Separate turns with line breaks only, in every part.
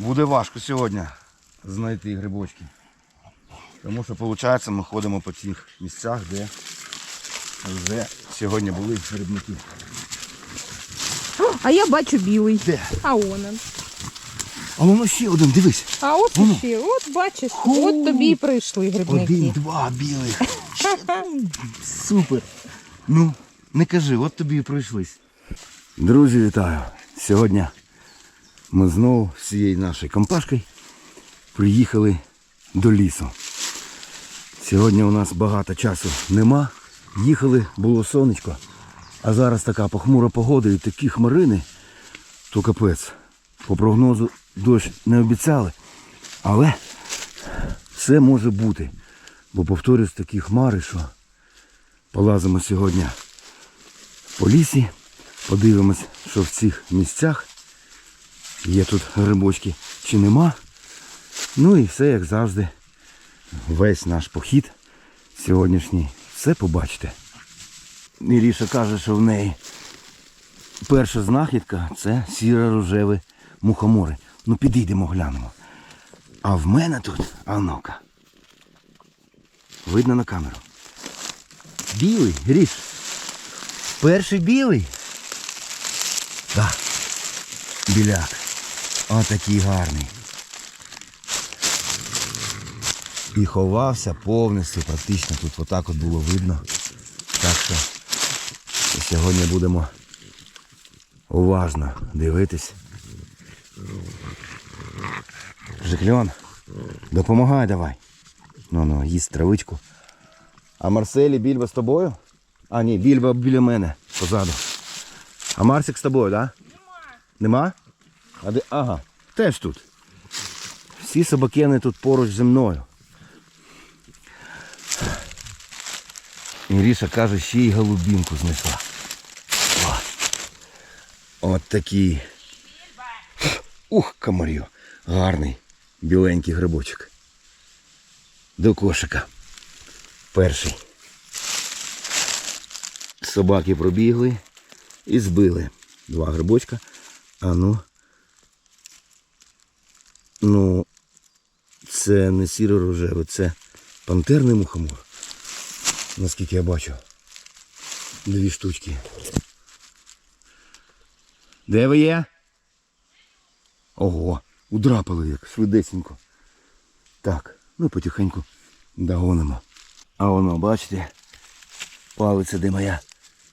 Буде важко сьогодні знайти грибочки. Тому що, виходить, ми ходимо по тих місцях, де вже сьогодні були грибники.
А я бачу білий.
Де?
А он.
А воно ще один, дивись.
А от
Воно.
ще, от бачиш, от тобі і прийшли грибники.
Один, два білих. Ще, Супер. Ну, не кажи, от тобі і пройшлись. Друзі, вітаю. Сьогодні ми знову з цією нашою компашкою приїхали до лісу. Сьогодні у нас багато часу нема. Їхали, було сонечко. А зараз така похмура погода і такі хмарини, то капець. По прогнозу дощ не обіцяли. Але все може бути. Бо повторюсь такі хмари, що полазимо сьогодні по лісі, подивимось, що в цих місцях є тут грибочки чи нема. Ну і все як завжди. Весь наш похід сьогоднішній. Все побачите. Міріша каже, що в неї перша знахідка це сіро-рожеве мухомори. Ну підійдемо, глянемо. А в мене тут, а ну-ка. Видно на камеру. Білий, Гріш. Перший білий. Так. Біляк. Отакий гарний. І ховався повністю, практично тут отак от було видно. Так що сьогодні будемо уважно дивитись. Жикльон, допомагай давай. Ну ну, їсть травичку. А Марселі Більба з тобою? А, ні, Більба біля мене позаду. А Марсик з тобою, так? Да? Нема. Нема? А де? Ага, теж тут. Всі собакени тут поруч зі мною. Іріша каже, ще й голубінку знесла. О, От такий. Ух, комарю. Гарний біленький грибочок. До кошика. Перший. Собаки пробігли і збили. Два грибочка. А ну. Ну, це не сіро-рожеве, це пантерний мухомор. Наскільки я бачу. Дві штучки. Де ви є? Ого, удрапали як швидесенько. Так, ну потихеньку догонимо. А воно, бачите, палиця де моя.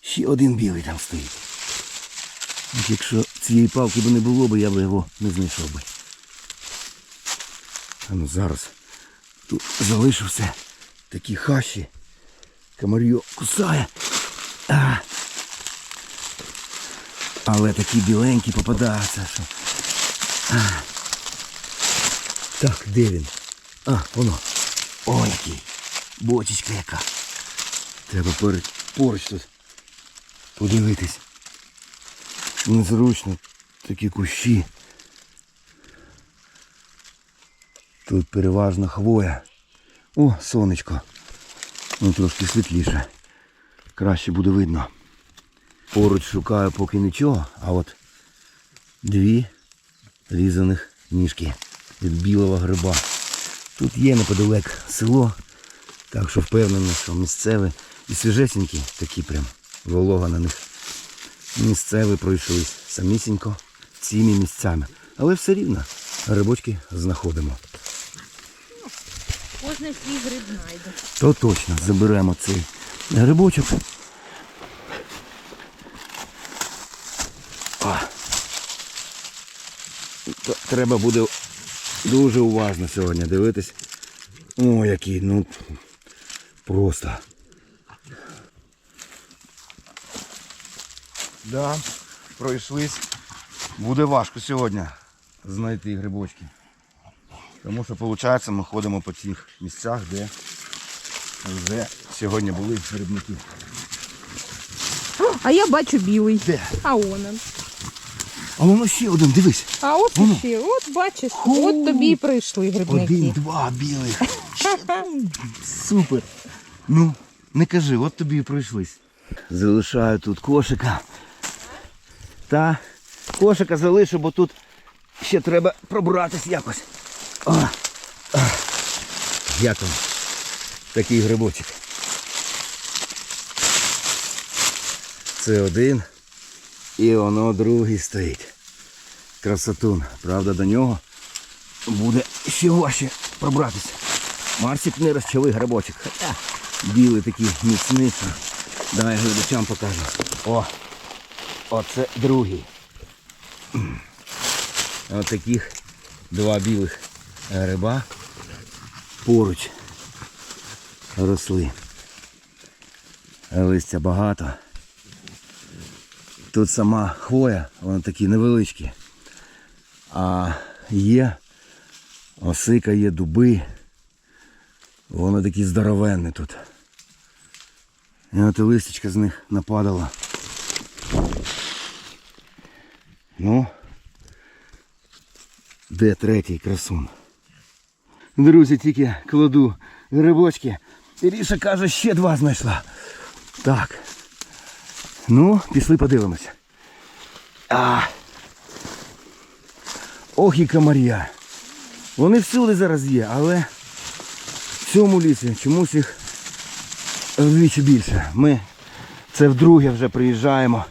Ще один білий там стоїть. Якщо цієї палки б не було я б його не знайшов би. А ну зараз тут залишився такі хащі. Комар'ю кусає. А. Але такі біленькі попадаються, що. А. Так, де він? А, воно. О, який. Бочечка яка. Треба поруч, поруч тут подивитись. Незручно такі кущі. Тут переважно хвоя. О, сонечко. Ну трошки світліше. Краще буде видно. Поруч шукаю поки нічого, а от дві різаних ніжки від білого гриба. Тут є неподалек село, так що впевнений, що місцеві і свіжесенькі, такі прям волога на них. Місцеві пройшлись самісінько цими місцями. Але все рівно грибочки знаходимо.
Кожен свій гриб знайде.
То точно заберемо цей грибочок. О. Треба буде дуже уважно сьогодні дивитись. О, який, ну просто. Да, пройшлись. Буде важко сьогодні знайти грибочки. Тому що виходить, ми ходимо по тих місцях, де вже сьогодні були грибники.
А я бачу білий.
Де?
А он. он.
А воно ще один, дивись.
А от
Воно.
ще, от бачиш, от тобі і прийшли грибники.
Один, два білих. Ще, Супер. Ну, не кажи, от тобі і пройшлись. Залишаю тут кошика. Та кошика залишу, бо тут ще треба пробратись якось. О, о. Як вам такий грибочок? Це один. І воно другий стоїть. Красотун. Правда, до нього буде ще важче пробратися. Марсик не розчавий грибочок. Хоча білий такий міцний. Давай глядачам покажу. О! Оце другий. Ось таких два білих гриба поруч росли. Листя багато. Тут сама хвоя, вони такі невеличкі. А є осика, є дуби. Воно такі здоровенні тут. І от і з них нападала. Ну, де третій красун? Друзі, тільки кладу грибочки. Іріша каже, ще два знайшла. Так. Ну, пішли подивимося. А. Ох і комар'я. Вони всюди зараз є, але в цьому лісі чомусь їх вдвічі більше. Ми це вдруге вже приїжджаємо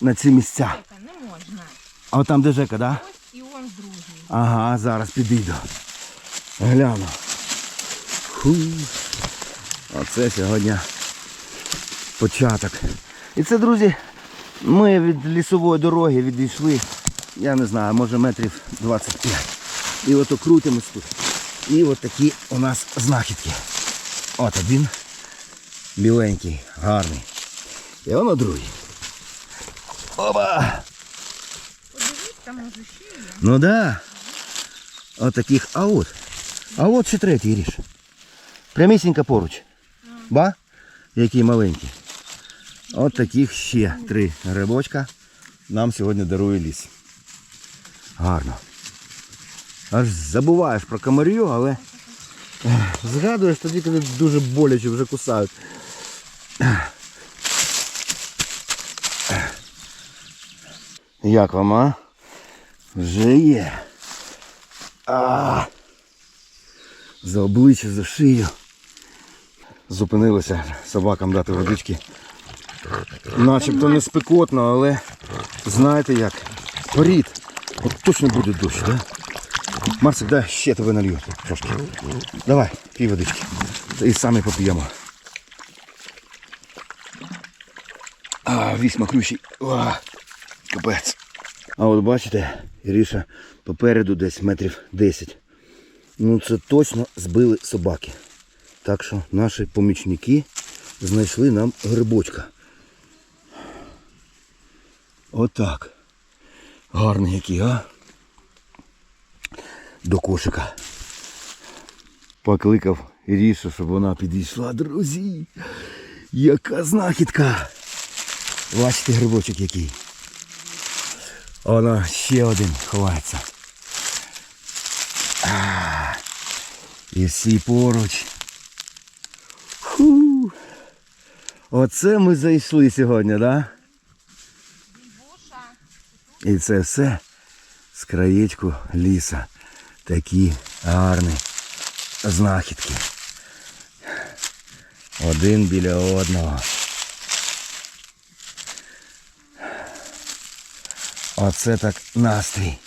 на ці місця.
Не можна.
А от там де Жека, да?
Ось і он другий.
Ага, зараз підійду. Гляну. Ху. Оце сьогодні початок. І це, друзі, ми від лісової дороги відійшли, я не знаю, може метрів 25. І от окрутимось тут. І от такі у нас знахідки. От один біленький, гарний. І воно другий. Оба!
Подивись, там може ще є.
Ну да. От таких. А от. А от ще третій ріж. Прямісінько поруч. Ба? Який маленький. От таких ще три грибочка нам сьогодні дарує ліс. Гарно. Аж забуваєш про комарю, але згадуєш тоді, коли дуже боляче вже кусають. Як вам, а? Вже є. А, за обличчя, за шию. Зупинилися собакам дати водички. Начебто не спекотно, але знаєте як. Порід. От точно буде дощ, да? Марсик, дай ще тебе налью трошки. Давай, пій водички. І самі поп'ємо. А, вісьма крющий. О, капець. А от бачите, Іріша попереду десь метрів 10. Ну це точно збили собаки. Так що наші помічники знайшли нам грибочка. Отак. Гарний який, а? До кошика. Покликав Ірішу, щоб вона підійшла. Друзі, яка знахідка! Бачите грибочок який. Воно ще один ховається. І всі поруч. Фу. Оце ми зайшли сьогодні, так? Да? І це все з краєчку ліса. Такі гарні знахідки. Один біля одного. Оце так настрій.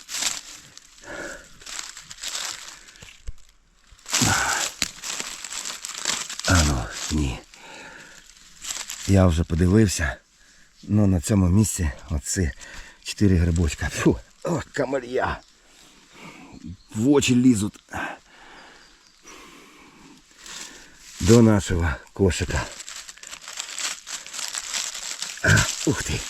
А ну, ні. Я вже подивився. Ну на цьому місці оці чотири грибочка. Фу, о, камар'я. В очі лізуть. До нашого кошика. Ух ти.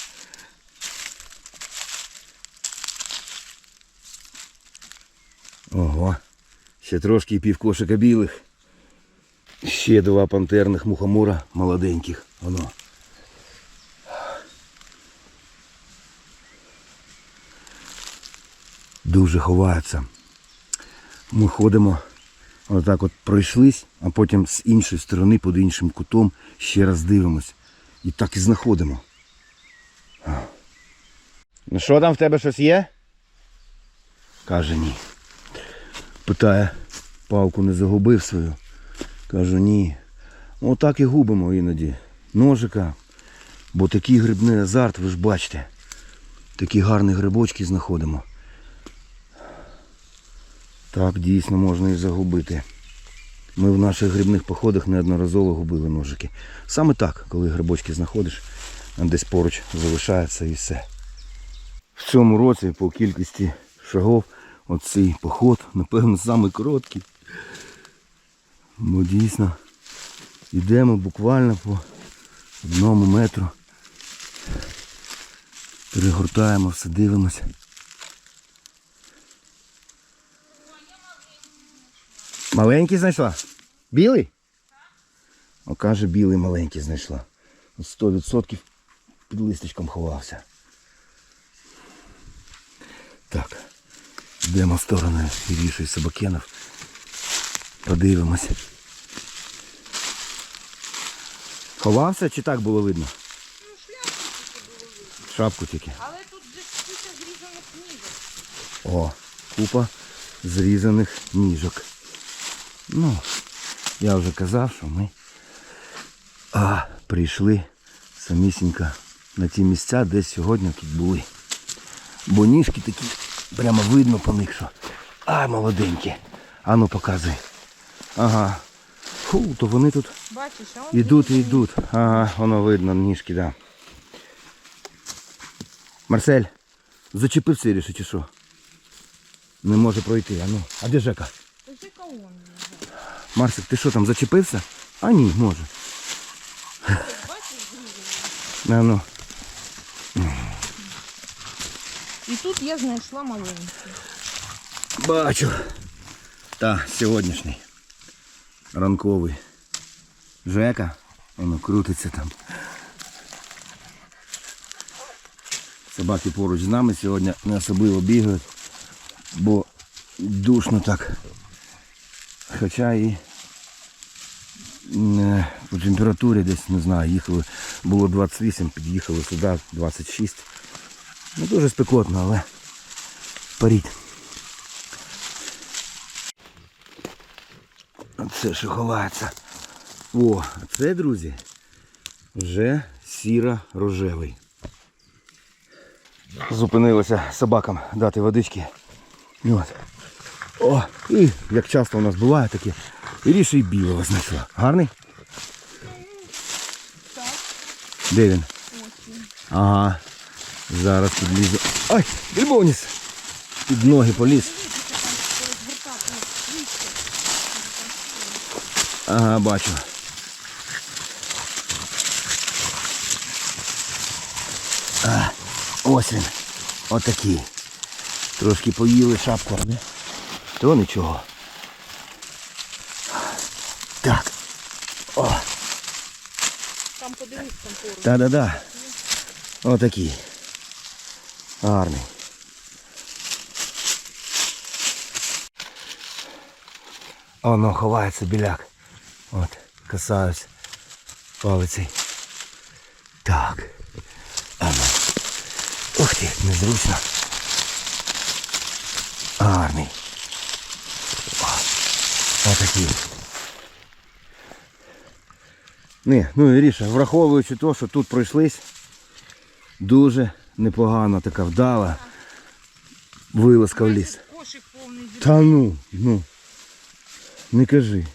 Ого, ще трошки і пів кошика білих. Ще два пантерних мухомора молоденьких. Воно. Дуже ховаються. Ми ходимо, отак от пройшлись, а потім з іншої сторони, під іншим кутом, ще раз дивимось. І так і знаходимо. Ну що там в тебе щось є? Каже ні. Питає, палку не загубив свою. Кажу, ні. Отак і губимо іноді. Ножика. Бо такий грибний азарт, ви ж бачите. Такі гарні грибочки знаходимо. Так, дійсно можна і загубити. Ми в наших грибних походах неодноразово губили ножики. Саме так, коли грибочки знаходиш, десь поруч залишається і все. В цьому році по кількості шагов оцей поход, напевно, самий. Бо дійсно йдемо буквально по одному метру. Перегортаємо, все дивимося. Маленький знайшла? Білий? О, каже, білий маленький знайшла. От 100% під листочком ховався. Так. Йдемо в сторону Іріші Собакенов. Подивимось. Ховався чи так було видно?
Ну, шляпу тільки було видно.
Шапку тільки.
Але тут же куча зрізаних книжок.
О, купа зрізаних ніжок. Ну, я вже казав, що ми а, прийшли самісінько на ті місця, де сьогодні тут були. Бо ніжки такі, прямо видно по них, що. А, молоденькі. А ну показуй. Ага. Фу, то вони тут
Бачиш, а он
Ідуть і
зрізаний.
йдуть. Ага, воно видно, ніжки, да. Марсель, зачепився Іріше чи що? Не може пройти, а ну. А де Жека?
Та Жека он лежить.
Марсик, ти що там зачепився? А ні, може.
Бачиш, зрізаний.
А ну.
І тут я знайшла маленький.
Бачу. Та, сьогоднішній. Ранковий. Жека. Воно крутиться там. Собаки поруч з нами сьогодні не особливо бігають, бо душно так. Хоча і по температурі десь, не знаю, їхали, було 28, під'їхали сюди 26. Не дуже спекотно, але паріть. Оце що ховається. О, це, друзі, вже сіро-рожевий. Зупинилися собакам дати водички. От. О, і як часто у нас буває таке. Ріше білого знайшла. Гарний?
Так,
Де він? Ага. Зараз підлізу. Ай, грибовніс! Під ноги поліз.
Розгортати листя.
Ага, бачу. А, ось він. Отакий. Трошки поїли шапку, не? То нічого. Так. О,
Там подивись, там поруч.
та-да-да. Отакий. Гарний. Оно ховається біляк. От, касаюсь палицей. Так. Ано. Ух ти, незручно. Гарний. О, Отакий. Не, ну і Ріша, враховуючи те, що тут пройшлись, дуже непогано така вдала вилазка в ліс.
Кошик повний
Та ну, ну. Не кажи.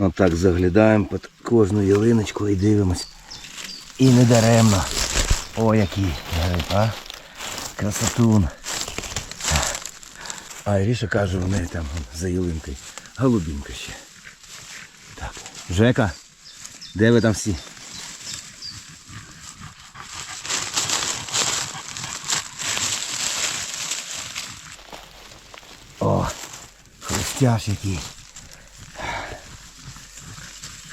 Отак заглядаємо під кожну ялиночку і дивимось. І не даремно. О, який гриб, а? Красотун. А Іріша каже, в неї там за ялинкою. Голубінка ще. Так. Жека, де ви там всі? О, хрустяш який.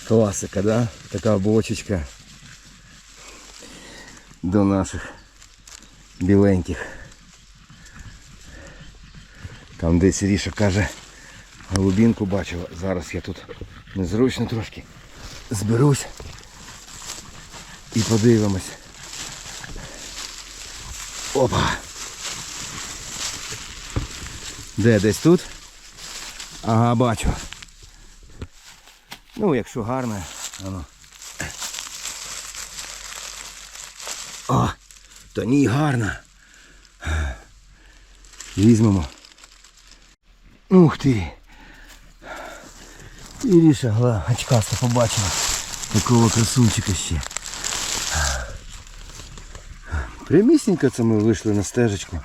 Класика, да? Така бочечка до наших біленьких. Там десь Ріша каже, голубінку бачила. Зараз я тут незручно трошки зберусь і подивимось. Опа. Де десь тут? Ага, бачу. Ну, якщо гарно, воно. О, то ні, гарно. Візьмемо. Ух ти. Іріша, гла, очкаста побачила. Такого красунчика ще. Прямісінько це ми вийшли на стежечку.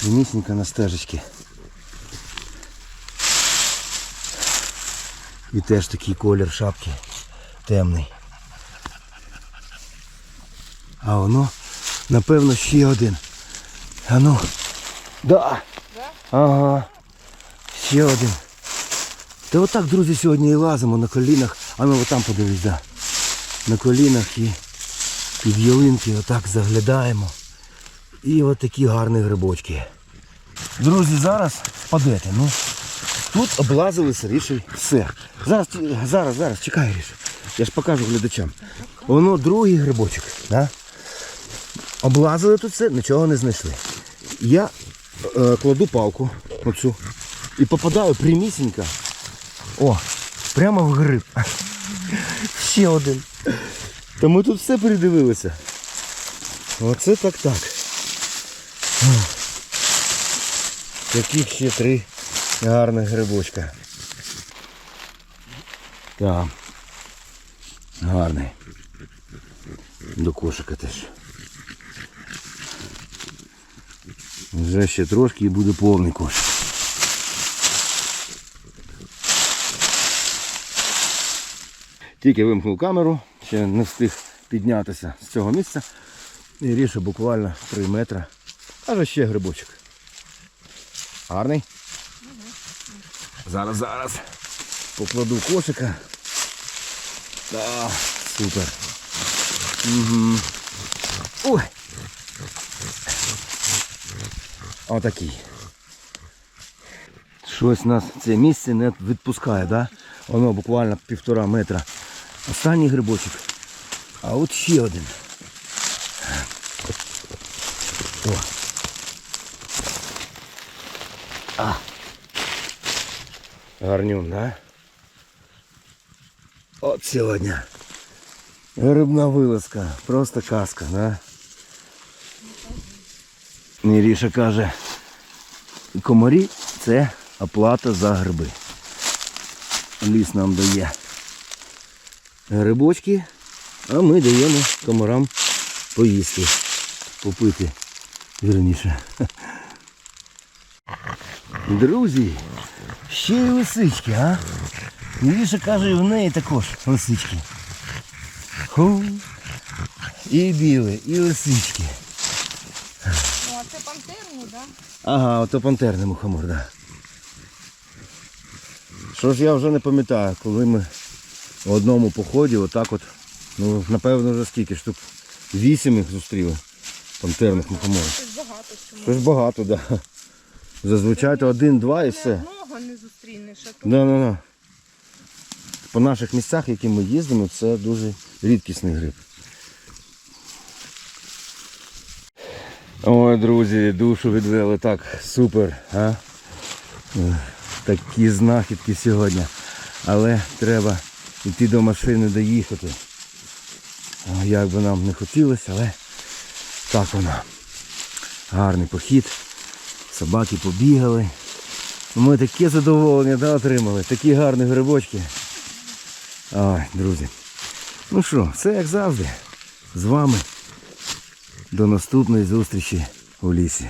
Прямісінько на стежечки. І теж такий колір шапки темний. А воно, напевно, ще один. А ну. Да. Ага. Ще один. Та отак, друзі, сьогодні і лазимо на колінах. А ну отам подивись, да. На колінах і під ялинки отак заглядаємо. І от такі гарні грибочки. Друзі, зараз падете. Ну, тут облазили сиріший все. Зараз, зараз, зараз, чекай, Ріш. Я ж покажу глядачам. Воно другий грибочок. Да? Облазили тут все, нічого не знайшли. Я е, кладу палку оцю і попадаю прямісінько. О, прямо в гриб. Ще один. Та ми тут все передивилися. Оце так так. Таких ще три гарних грибочка. Так. Гарний. До кошика теж. Вже ще трошки і буде повний кошик. Тільки вимкнув камеру, ще не встиг піднятися з цього місця. І рішу буквально 3 метри. Аже ще грибочок. Гарний. Зараз, зараз. Покладу кошика. Так, супер. Угу. Ой. Отакий. Щось нас це місце не відпускає, да? Воно буквально півтора метра. Останній грибочок. А от ще один. О. А. Гарнюн, да? От сьогодні. Грибна вилазка. Просто казка, да? Міріша каже, комарі це оплата за гриби. Ліс нам дає грибочки, а ми даємо комарам поїсти, попити вірніше. Друзі, ще й лисички, а? Міріша каже, в неї також лисички. Ху. І білі, і лисички.
Ну, а це пантерні, так? Да?
Ага, ото пантерний мухомор, да. Що ж я вже не пам'ятаю, коли ми в одному поході отак от, ну напевно вже скільки штук, вісім їх зустріли. Пантерних мухоморів.
Щось багато.
Щось багато, так. Да. Зазвичай то один-два і все. Да, да, да. По наших місцях, які ми їздимо, це дуже рідкісний гриб. Ой, друзі, душу відвели так супер. А? Такі знахідки сьогодні. Але треба йти до машини доїхати. Як би нам не хотілося, але так воно. Гарний похід. Собаки побігали. Ми таке задоволення да, отримали. Такі гарні грибочки. Ой, друзі. Ну що, все як завжди. З вами. До наступної зустрічі у лісі.